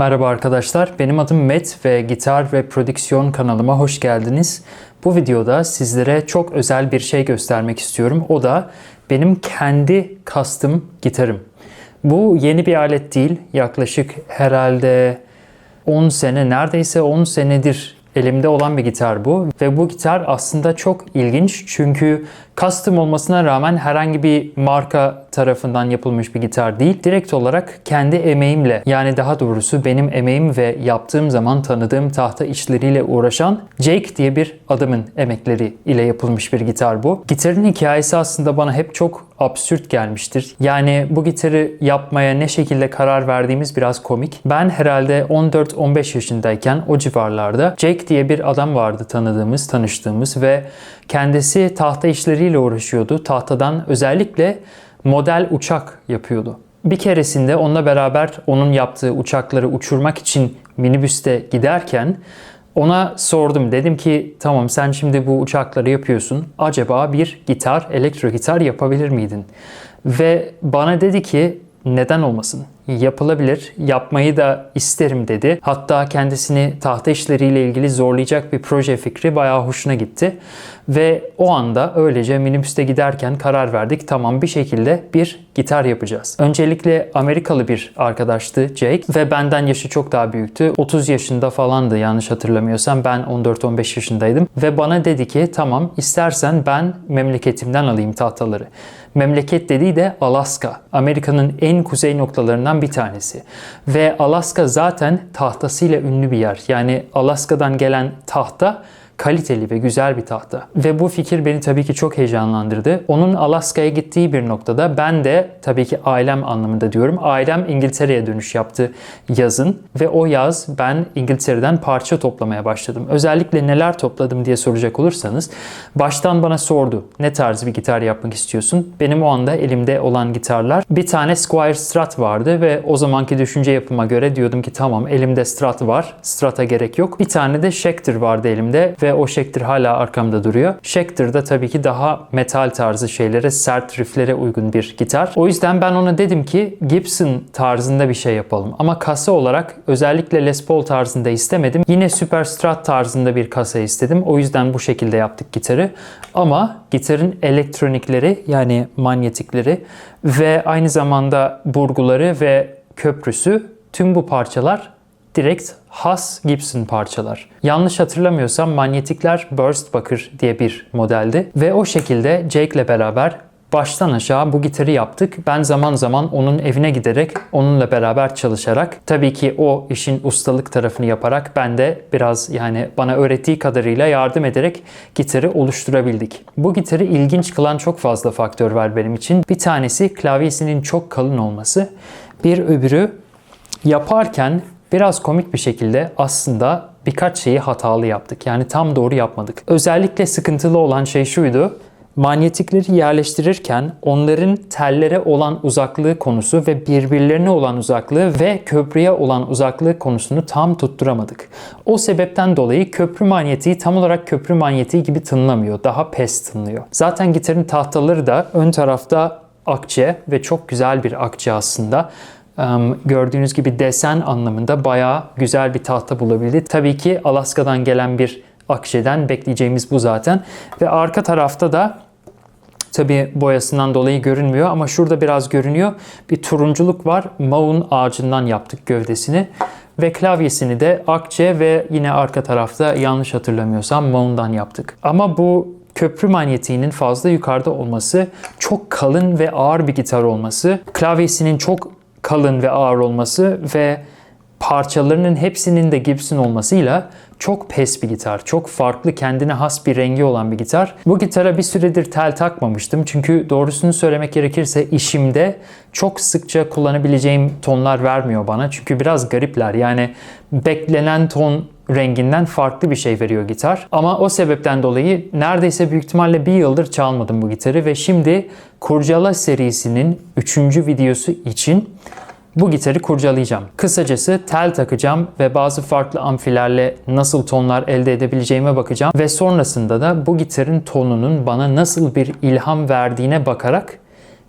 Merhaba arkadaşlar, benim adım Met ve gitar ve prodüksiyon kanalıma hoş geldiniz. Bu videoda sizlere çok özel bir şey göstermek istiyorum. O da benim kendi custom gitarım. Bu yeni bir alet değil. Yaklaşık herhalde 10 sene, neredeyse 10 senedir elimde olan bir gitar bu. Ve bu gitar aslında çok ilginç çünkü custom olmasına rağmen herhangi bir marka tarafından yapılmış bir gitar değil. Direkt olarak kendi emeğimle yani daha doğrusu benim emeğim ve yaptığım zaman tanıdığım tahta işleriyle uğraşan Jake diye bir adamın emekleri ile yapılmış bir gitar bu. Gitarın hikayesi aslında bana hep çok absürt gelmiştir. Yani bu gitarı yapmaya ne şekilde karar verdiğimiz biraz komik. Ben herhalde 14-15 yaşındayken o civarlarda Jake diye bir adam vardı tanıdığımız, tanıştığımız ve kendisi tahta işleriyle uğraşıyordu. Tahtadan özellikle model uçak yapıyordu. Bir keresinde onunla beraber onun yaptığı uçakları uçurmak için minibüste giderken ona sordum. Dedim ki tamam sen şimdi bu uçakları yapıyorsun. Acaba bir gitar, elektro gitar yapabilir miydin? Ve bana dedi ki neden olmasın? Yapılabilir. Yapmayı da isterim dedi. Hatta kendisini tahta işleriyle ilgili zorlayacak bir proje fikri bayağı hoşuna gitti. Ve o anda öylece minibüste giderken karar verdik. Tamam bir şekilde bir gitar yapacağız. Öncelikle Amerikalı bir arkadaştı Jake ve benden yaşı çok daha büyüktü. 30 yaşında falandı yanlış hatırlamıyorsam. Ben 14-15 yaşındaydım. Ve bana dedi ki tamam istersen ben memleketimden alayım tahtaları. Memleket dediği de Alaska. Amerika'nın en kuzey noktalarından bir tanesi. Ve Alaska zaten tahtasıyla ünlü bir yer. Yani Alaska'dan gelen tahta kaliteli ve güzel bir tahta. Ve bu fikir beni tabii ki çok heyecanlandırdı. Onun Alaska'ya gittiği bir noktada ben de tabii ki ailem anlamında diyorum. Ailem İngiltere'ye dönüş yaptı yazın ve o yaz ben İngiltere'den parça toplamaya başladım. Özellikle neler topladım diye soracak olursanız baştan bana sordu. Ne tarz bir gitar yapmak istiyorsun? Benim o anda elimde olan gitarlar bir tane Squire Strat vardı ve o zamanki düşünce yapıma göre diyordum ki tamam elimde Strat var. Strat'a gerek yok. Bir tane de Schecter vardı elimde ve o Schecter hala arkamda duruyor. Schecter da tabii ki daha metal tarzı şeylere, sert rifflere uygun bir gitar. O yüzden ben ona dedim ki Gibson tarzında bir şey yapalım. Ama kasa olarak özellikle Les Paul tarzında istemedim. Yine Super Strat tarzında bir kasa istedim. O yüzden bu şekilde yaptık gitarı. Ama gitarın elektronikleri yani manyetikleri ve aynı zamanda burguları ve köprüsü tüm bu parçalar direkt has Gibson parçalar. Yanlış hatırlamıyorsam manyetikler Burst Bakır diye bir modeldi ve o şekilde Jake ile beraber baştan aşağı bu gitarı yaptık. Ben zaman zaman onun evine giderek onunla beraber çalışarak tabii ki o işin ustalık tarafını yaparak ben de biraz yani bana öğrettiği kadarıyla yardım ederek gitarı oluşturabildik. Bu gitarı ilginç kılan çok fazla faktör var benim için. Bir tanesi klavyesinin çok kalın olması. Bir öbürü yaparken biraz komik bir şekilde aslında birkaç şeyi hatalı yaptık. Yani tam doğru yapmadık. Özellikle sıkıntılı olan şey şuydu. Manyetikleri yerleştirirken onların tellere olan uzaklığı konusu ve birbirlerine olan uzaklığı ve köprüye olan uzaklığı konusunu tam tutturamadık. O sebepten dolayı köprü manyetiği tam olarak köprü manyetiği gibi tınlamıyor. Daha pes tınlıyor. Zaten gitarın tahtaları da ön tarafta akçe ve çok güzel bir akçe aslında. Gördüğünüz gibi desen anlamında bayağı güzel bir tahta bulabildi. Tabii ki Alaska'dan gelen bir akçeden bekleyeceğimiz bu zaten. Ve arka tarafta da tabii boyasından dolayı görünmüyor ama şurada biraz görünüyor. Bir turunculuk var. Maun ağacından yaptık gövdesini. Ve klavyesini de akçe ve yine arka tarafta yanlış hatırlamıyorsam Maun'dan yaptık. Ama bu köprü manyetiğinin fazla yukarıda olması, çok kalın ve ağır bir gitar olması, klavyesinin çok kalın ve ağır olması ve parçalarının hepsinin de Gibson olmasıyla çok pes bir gitar. Çok farklı kendine has bir rengi olan bir gitar. Bu gitara bir süredir tel takmamıştım. Çünkü doğrusunu söylemek gerekirse işimde çok sıkça kullanabileceğim tonlar vermiyor bana. Çünkü biraz garipler. Yani beklenen ton renginden farklı bir şey veriyor gitar. Ama o sebepten dolayı neredeyse büyük ihtimalle bir yıldır çalmadım bu gitarı ve şimdi Kurcala serisinin 3. videosu için bu gitarı kurcalayacağım. Kısacası tel takacağım ve bazı farklı amfilerle nasıl tonlar elde edebileceğime bakacağım ve sonrasında da bu gitarın tonunun bana nasıl bir ilham verdiğine bakarak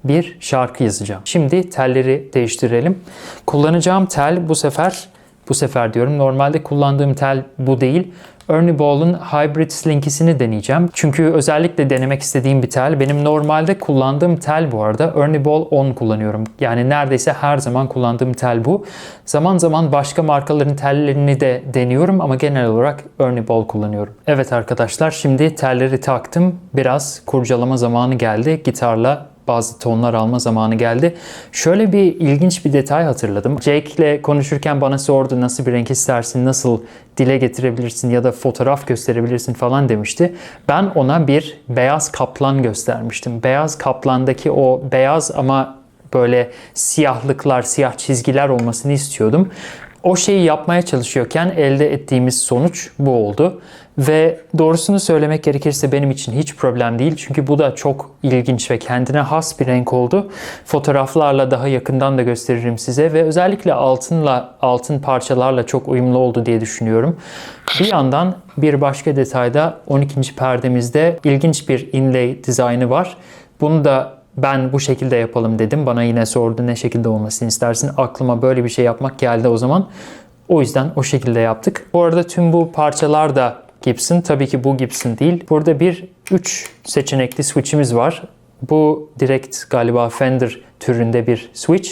bir şarkı yazacağım. Şimdi telleri değiştirelim. Kullanacağım tel bu sefer bu sefer diyorum. Normalde kullandığım tel bu değil. Ernie Ball'ın Hybrid Slinky'sini deneyeceğim. Çünkü özellikle denemek istediğim bir tel. Benim normalde kullandığım tel bu arada Ernie Ball 10 kullanıyorum. Yani neredeyse her zaman kullandığım tel bu. Zaman zaman başka markaların tellerini de deniyorum ama genel olarak Ernie Ball kullanıyorum. Evet arkadaşlar şimdi telleri taktım. Biraz kurcalama zamanı geldi. Gitarla bazı tonlar alma zamanı geldi. Şöyle bir ilginç bir detay hatırladım. Jake ile konuşurken bana sordu nasıl bir renk istersin, nasıl dile getirebilirsin ya da fotoğraf gösterebilirsin falan demişti. Ben ona bir beyaz kaplan göstermiştim. Beyaz kaplandaki o beyaz ama böyle siyahlıklar, siyah çizgiler olmasını istiyordum. O şeyi yapmaya çalışıyorken elde ettiğimiz sonuç bu oldu. Ve doğrusunu söylemek gerekirse benim için hiç problem değil. Çünkü bu da çok ilginç ve kendine has bir renk oldu. Fotoğraflarla daha yakından da gösteririm size ve özellikle altınla altın parçalarla çok uyumlu oldu diye düşünüyorum. Bir yandan bir başka detayda 12. perdemizde ilginç bir inlay dizaynı var. Bunu da ben bu şekilde yapalım dedim. Bana yine sordu ne şekilde olmasını istersin. Aklıma böyle bir şey yapmak geldi o zaman. O yüzden o şekilde yaptık. Bu arada tüm bu parçalar da Gibson. Tabii ki bu Gibson değil. Burada bir 3 seçenekli switch'imiz var. Bu direkt galiba Fender türünde bir switch.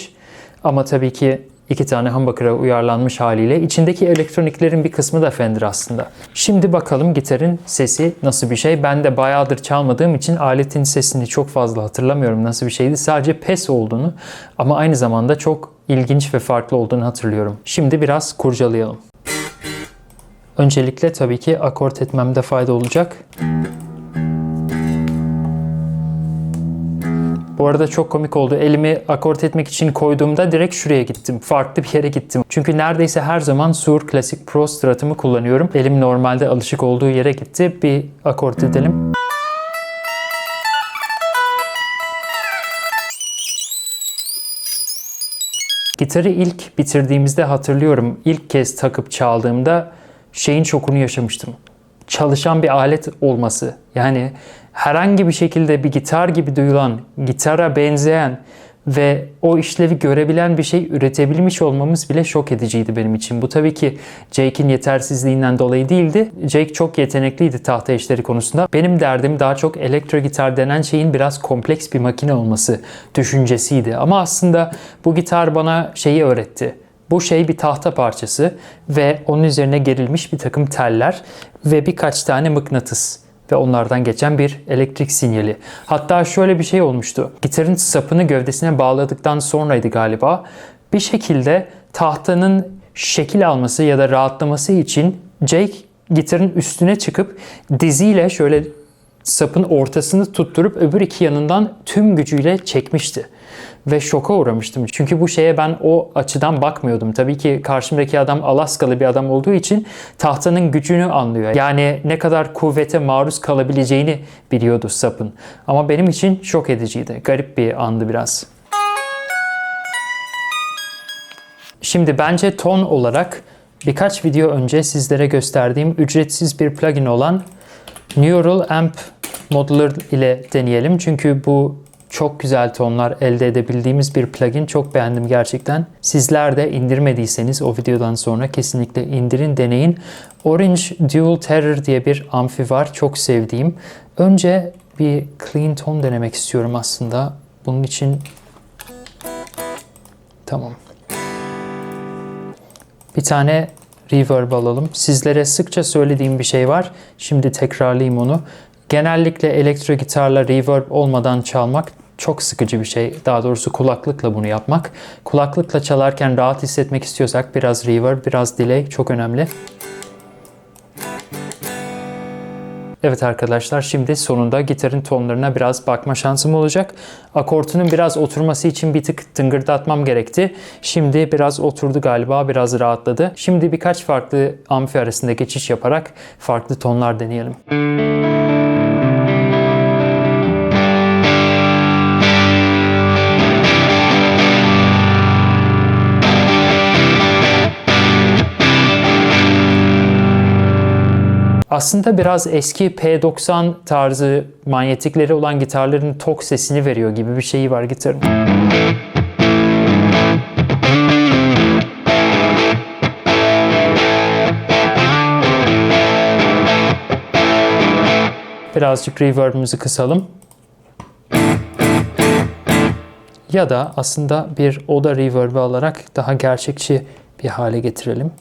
Ama tabii ki iki tane humbucker'a uyarlanmış haliyle. İçindeki elektroniklerin bir kısmı da Fender aslında. Şimdi bakalım gitarın sesi nasıl bir şey. Ben de bayağıdır çalmadığım için aletin sesini çok fazla hatırlamıyorum nasıl bir şeydi. Sadece pes olduğunu ama aynı zamanda çok ilginç ve farklı olduğunu hatırlıyorum. Şimdi biraz kurcalayalım. Öncelikle tabii ki akort etmemde fayda olacak. Bu arada çok komik oldu. Elimi akort etmek için koyduğumda direkt şuraya gittim. Farklı bir yere gittim. Çünkü neredeyse her zaman Sur Classic Pro Strat'ımı kullanıyorum. Elim normalde alışık olduğu yere gitti. Bir akort edelim. Gitarı ilk bitirdiğimizde hatırlıyorum. İlk kez takıp çaldığımda şeyin şokunu yaşamıştım. Çalışan bir alet olması. Yani herhangi bir şekilde bir gitar gibi duyulan, gitara benzeyen ve o işlevi görebilen bir şey üretebilmiş olmamız bile şok ediciydi benim için. Bu tabii ki Jake'in yetersizliğinden dolayı değildi. Jake çok yetenekliydi tahta işleri konusunda. Benim derdim daha çok elektro gitar denen şeyin biraz kompleks bir makine olması düşüncesiydi. Ama aslında bu gitar bana şeyi öğretti bu şey bir tahta parçası ve onun üzerine gerilmiş bir takım teller ve birkaç tane mıknatıs ve onlardan geçen bir elektrik sinyali. Hatta şöyle bir şey olmuştu. Gitarın sapını gövdesine bağladıktan sonraydı galiba. Bir şekilde tahtanın şekil alması ya da rahatlaması için Jake gitarın üstüne çıkıp diziyle şöyle sapın ortasını tutturup öbür iki yanından tüm gücüyle çekmişti ve şoka uğramıştım. Çünkü bu şeye ben o açıdan bakmıyordum. Tabii ki karşımdaki adam Alaskalı bir adam olduğu için tahtanın gücünü anlıyor. Yani ne kadar kuvvete maruz kalabileceğini biliyordu sapın. Ama benim için şok ediciydi. Garip bir andı biraz. Şimdi bence ton olarak birkaç video önce sizlere gösterdiğim ücretsiz bir plugin olan Neural Amp Modeler ile deneyelim. Çünkü bu çok güzel tonlar elde edebildiğimiz bir plugin. Çok beğendim gerçekten. Sizler de indirmediyseniz o videodan sonra kesinlikle indirin, deneyin. Orange Dual Terror diye bir amfi var. Çok sevdiğim. Önce bir clean tone denemek istiyorum aslında. Bunun için tamam. Bir tane reverb alalım. Sizlere sıkça söylediğim bir şey var. Şimdi tekrarlayayım onu. Genellikle elektro gitarla reverb olmadan çalmak çok sıkıcı bir şey. Daha doğrusu kulaklıkla bunu yapmak. Kulaklıkla çalarken rahat hissetmek istiyorsak biraz reverb, biraz delay çok önemli. Evet arkadaşlar şimdi sonunda gitarın tonlarına biraz bakma şansım olacak. Akortunun biraz oturması için bir tık tıngırdatmam gerekti. Şimdi biraz oturdu galiba, biraz rahatladı. Şimdi birkaç farklı amfi arasında geçiş yaparak farklı tonlar deneyelim. Aslında biraz eski P90 tarzı manyetikleri olan gitarların tok sesini veriyor gibi bir şeyi var gitarın. Birazcık reverb'ımızı kısalım. Ya da aslında bir oda reverb'i alarak daha gerçekçi bir hale getirelim.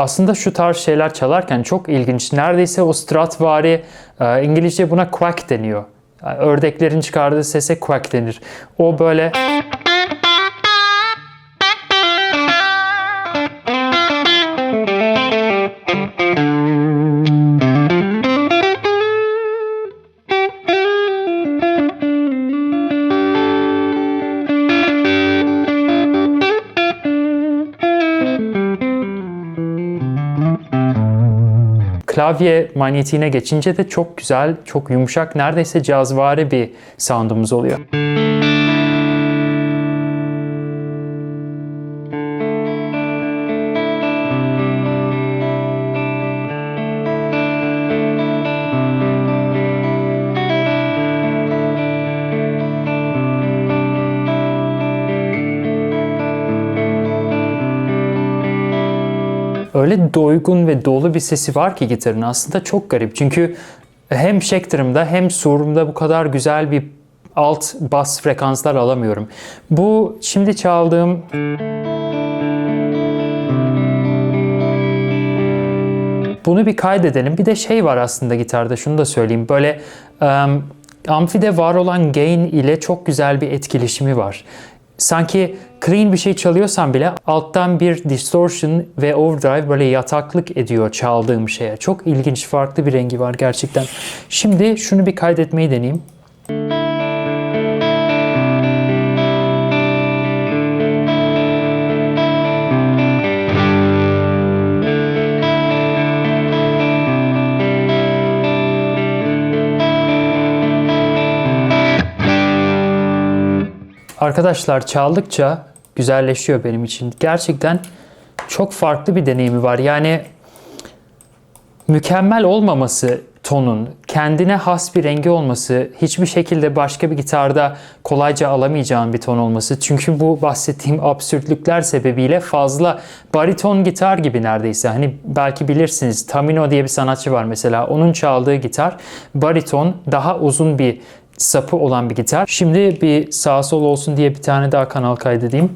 Aslında şu tarz şeyler çalarken çok ilginç. Neredeyse o Stradvari, e, İngilizce buna quack deniyor. Yani ördeklerin çıkardığı sese quack denir. O böyle klavye manyetiğine geçince de çok güzel, çok yumuşak, neredeyse cazvari bir soundumuz oluyor. Öyle doygun ve dolu bir sesi var ki gitarın aslında çok garip. Çünkü hem Schecter'ımda hem Sur'umda bu kadar güzel bir alt bas frekanslar alamıyorum. Bu şimdi çaldığım Bunu bir kaydedelim. Bir de şey var aslında gitarda şunu da söyleyeyim. Böyle um, amfide var olan gain ile çok güzel bir etkileşimi var sanki clean bir şey çalıyorsam bile alttan bir distortion ve overdrive böyle yataklık ediyor çaldığım şeye. Çok ilginç, farklı bir rengi var gerçekten. Şimdi şunu bir kaydetmeyi deneyeyim. Arkadaşlar çaldıkça güzelleşiyor benim için. Gerçekten çok farklı bir deneyimi var. Yani mükemmel olmaması tonun, kendine has bir rengi olması, hiçbir şekilde başka bir gitarda kolayca alamayacağın bir ton olması. Çünkü bu bahsettiğim absürtlükler sebebiyle fazla bariton gitar gibi neredeyse. Hani belki bilirsiniz Tamino diye bir sanatçı var mesela. Onun çaldığı gitar bariton daha uzun bir sapı olan bir gitar. Şimdi bir sağ sol olsun diye bir tane daha kanal kaydedeyim.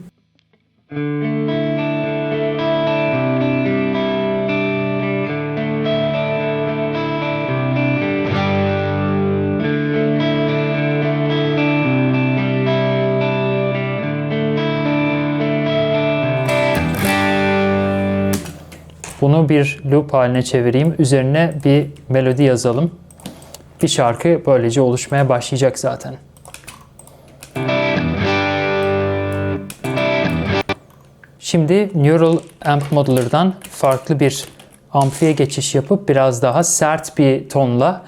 Bunu bir loop haline çevireyim. Üzerine bir melodi yazalım bir şarkı böylece oluşmaya başlayacak zaten. Şimdi Neural Amp Modeler'dan farklı bir amfiye geçiş yapıp biraz daha sert bir tonla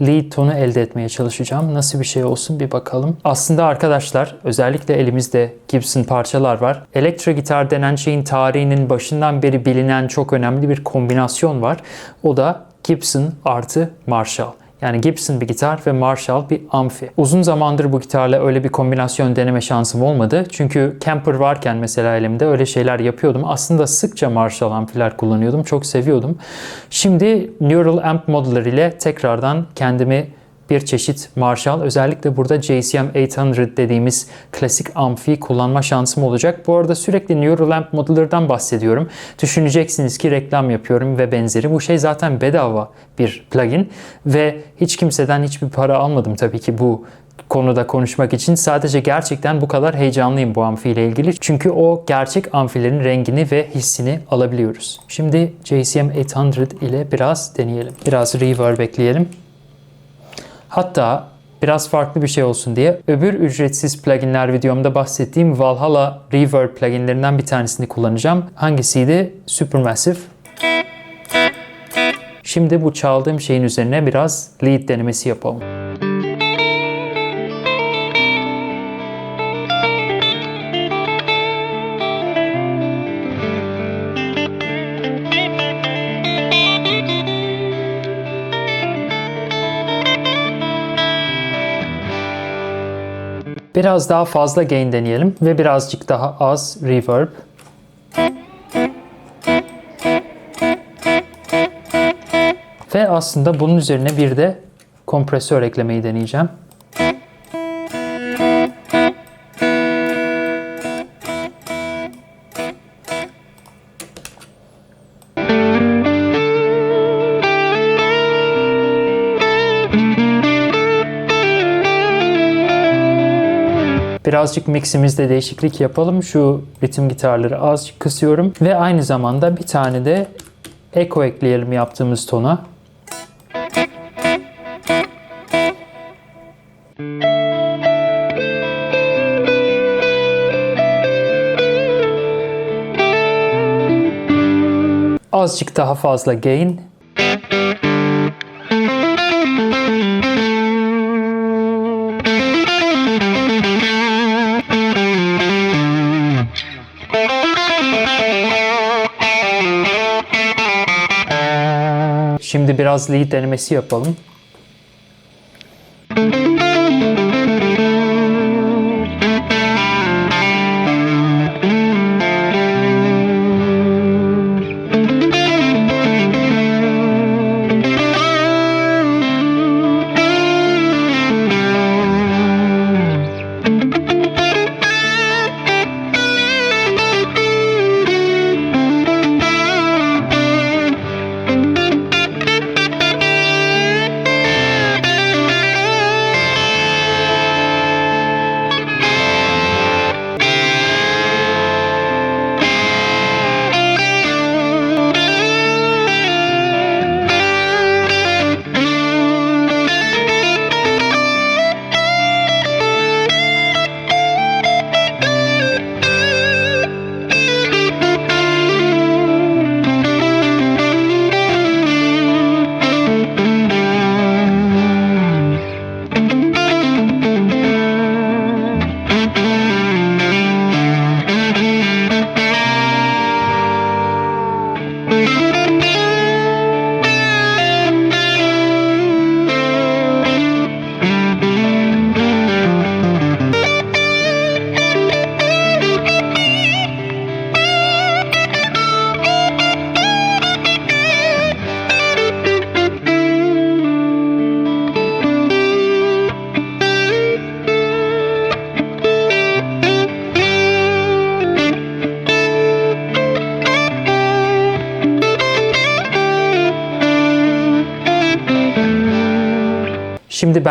lead tonu elde etmeye çalışacağım. Nasıl bir şey olsun bir bakalım. Aslında arkadaşlar özellikle elimizde Gibson parçalar var. Elektro gitar denen şeyin tarihinin başından beri bilinen çok önemli bir kombinasyon var. O da Gibson artı Marshall. Yani Gibson bir gitar ve Marshall bir amfi. Uzun zamandır bu gitarla öyle bir kombinasyon deneme şansım olmadı. Çünkü Kemper varken mesela elimde öyle şeyler yapıyordum. Aslında sıkça Marshall amfiler kullanıyordum. Çok seviyordum. Şimdi Neural Amp Modeler ile tekrardan kendimi bir çeşit Marshall. Özellikle burada JCM 800 dediğimiz klasik amfi kullanma şansım olacak. Bu arada sürekli Neurolamp Modeler'dan bahsediyorum. Düşüneceksiniz ki reklam yapıyorum ve benzeri. Bu şey zaten bedava bir plugin ve hiç kimseden hiçbir para almadım tabii ki bu konuda konuşmak için sadece gerçekten bu kadar heyecanlıyım bu amfi ile ilgili. Çünkü o gerçek amfilerin rengini ve hissini alabiliyoruz. Şimdi JCM 800 ile biraz deneyelim. Biraz reverb ekleyelim. Hatta biraz farklı bir şey olsun diye öbür ücretsiz pluginler videomda bahsettiğim Valhalla Reverb pluginlerinden bir tanesini kullanacağım. Hangisiydi? Supermassive. Şimdi bu çaldığım şeyin üzerine biraz lead denemesi yapalım. Biraz daha fazla gain deneyelim ve birazcık daha az reverb. Ve aslında bunun üzerine bir de kompresör eklemeyi deneyeceğim. Birazcık miximizde değişiklik yapalım. Şu ritim gitarları azıcık kısıyorum. Ve aynı zamanda bir tane de echo ekleyelim yaptığımız tona. Azıcık daha fazla gain. Biraz lead denemesi yapalım.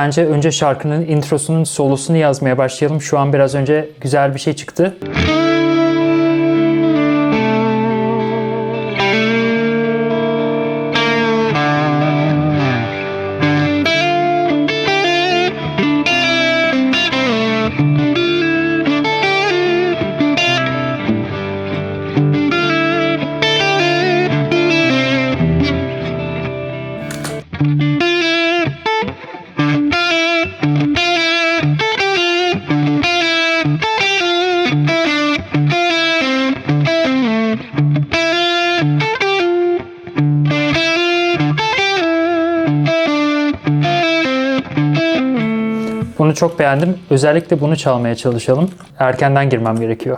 Bence önce şarkının introsunun solosunu yazmaya başlayalım. Şu an biraz önce güzel bir şey çıktı. Bunu çok beğendim. Özellikle bunu çalmaya çalışalım. Erkenden girmem gerekiyor.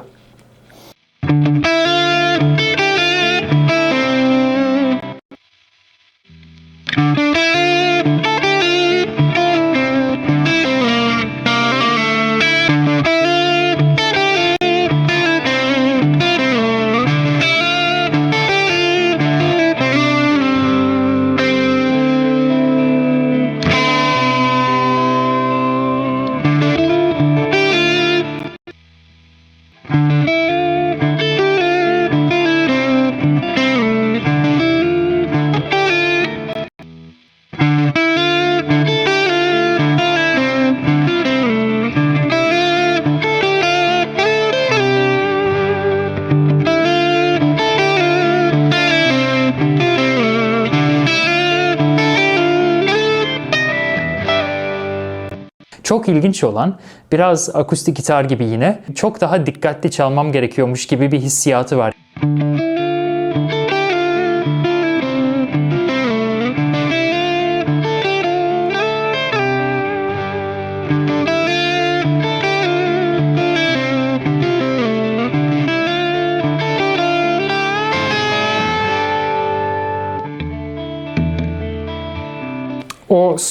İlginç olan biraz akustik gitar gibi yine çok daha dikkatli çalmam gerekiyormuş gibi bir hissiyatı var. O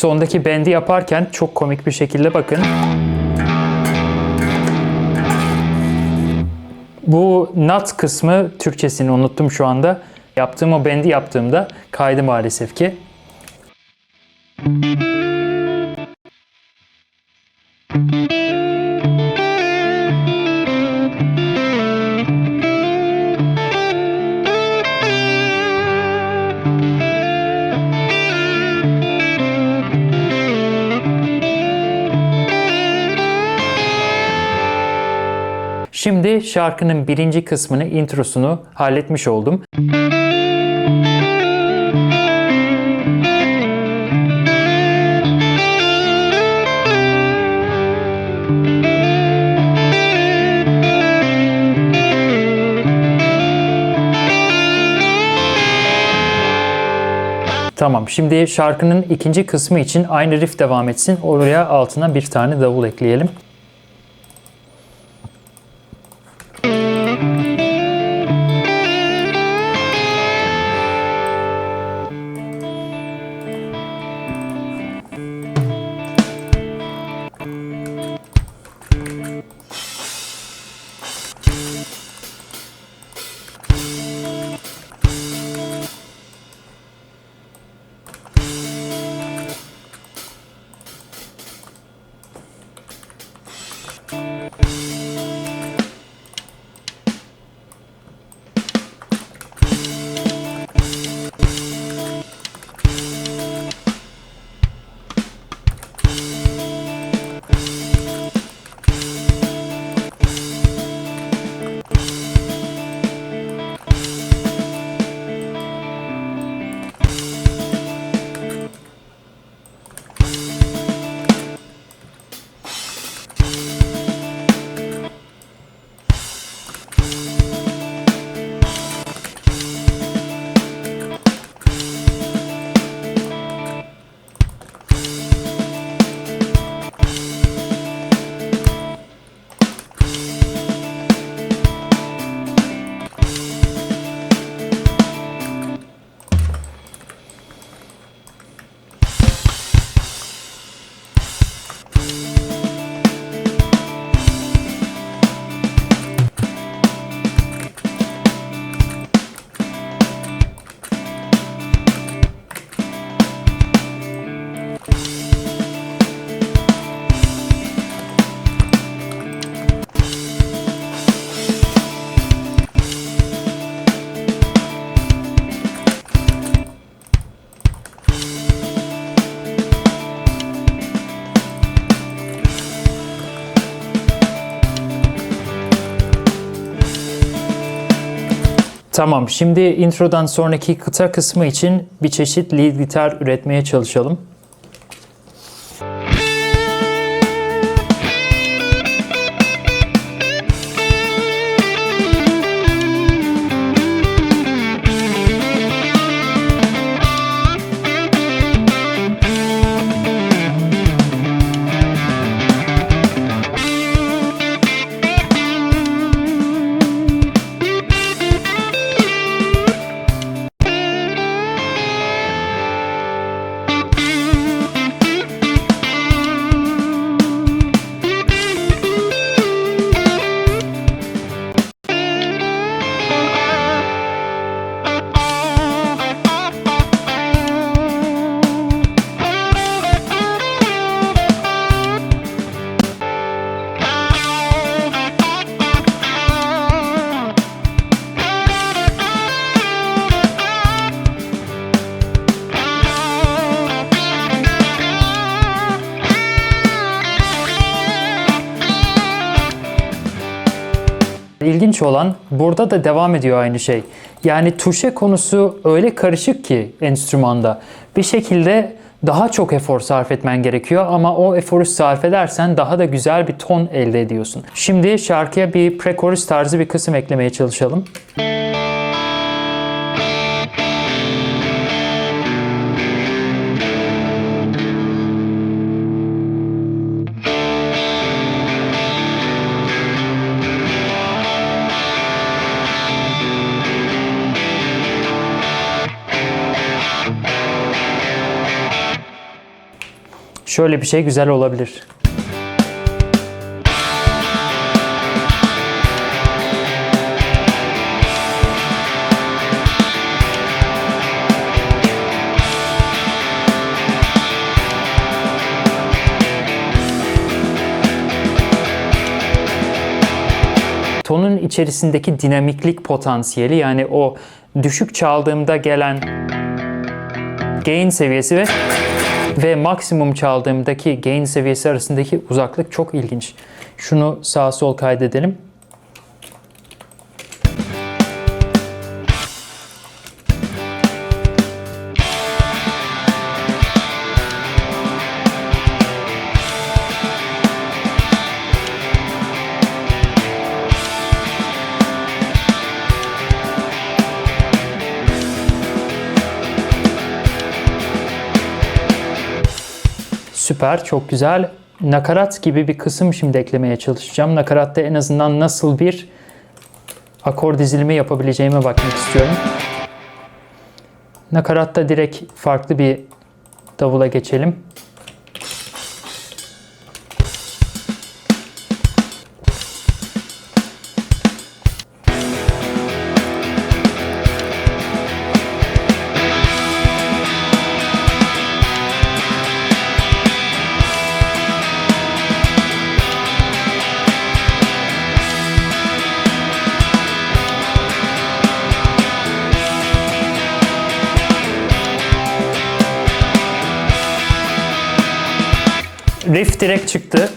sondaki bendi yaparken çok komik bir şekilde bakın. Bu nut kısmı Türkçesini unuttum şu anda. Yaptığım o bendi yaptığımda kaydı maalesef ki. Şimdi şarkının birinci kısmını, introsunu halletmiş oldum. Tamam. Şimdi şarkının ikinci kısmı için aynı riff devam etsin. Oraya altına bir tane davul ekleyelim. Tamam, şimdi introdan sonraki kıta kısmı için bir çeşit lead gitar üretmeye çalışalım. Olan burada da devam ediyor aynı şey. Yani tuşe konusu öyle karışık ki enstrümanda. Bir şekilde daha çok efor sarf etmen gerekiyor ama o eforu sarf edersen daha da güzel bir ton elde ediyorsun. Şimdi şarkıya bir pre-chorus tarzı bir kısım eklemeye çalışalım. Şöyle bir şey güzel olabilir. tonun içerisindeki dinamiklik potansiyeli yani o düşük çaldığımda gelen gain seviyesi ve ve maksimum çaldığımdaki gain seviyesi arasındaki uzaklık çok ilginç. Şunu sağ sol kaydedelim. Süper, çok güzel. Nakarat gibi bir kısım şimdi eklemeye çalışacağım. Nakaratta en azından nasıl bir akor dizilimi yapabileceğime bakmak istiyorum. Nakaratta direkt farklı bir davula geçelim. Riff direkt çıktı.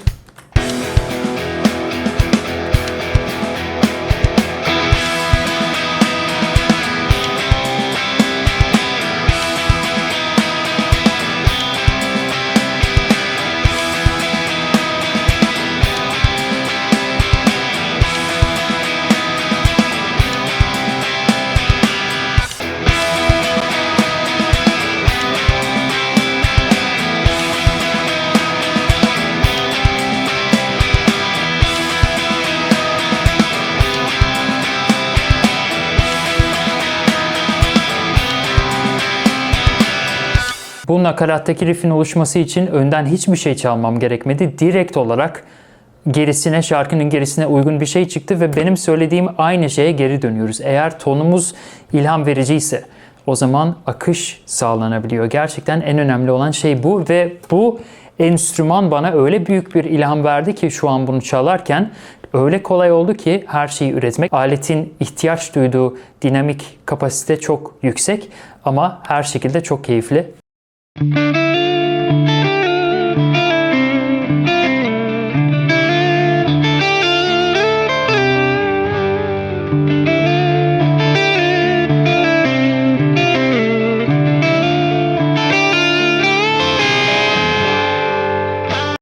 Bu nakarattaki riffin oluşması için önden hiçbir şey çalmam gerekmedi. Direkt olarak gerisine, şarkının gerisine uygun bir şey çıktı ve benim söylediğim aynı şeye geri dönüyoruz. Eğer tonumuz ilham vericiyse o zaman akış sağlanabiliyor. Gerçekten en önemli olan şey bu ve bu enstrüman bana öyle büyük bir ilham verdi ki şu an bunu çalarken öyle kolay oldu ki her şeyi üretmek. Aletin ihtiyaç duyduğu dinamik kapasite çok yüksek ama her şekilde çok keyifli. Música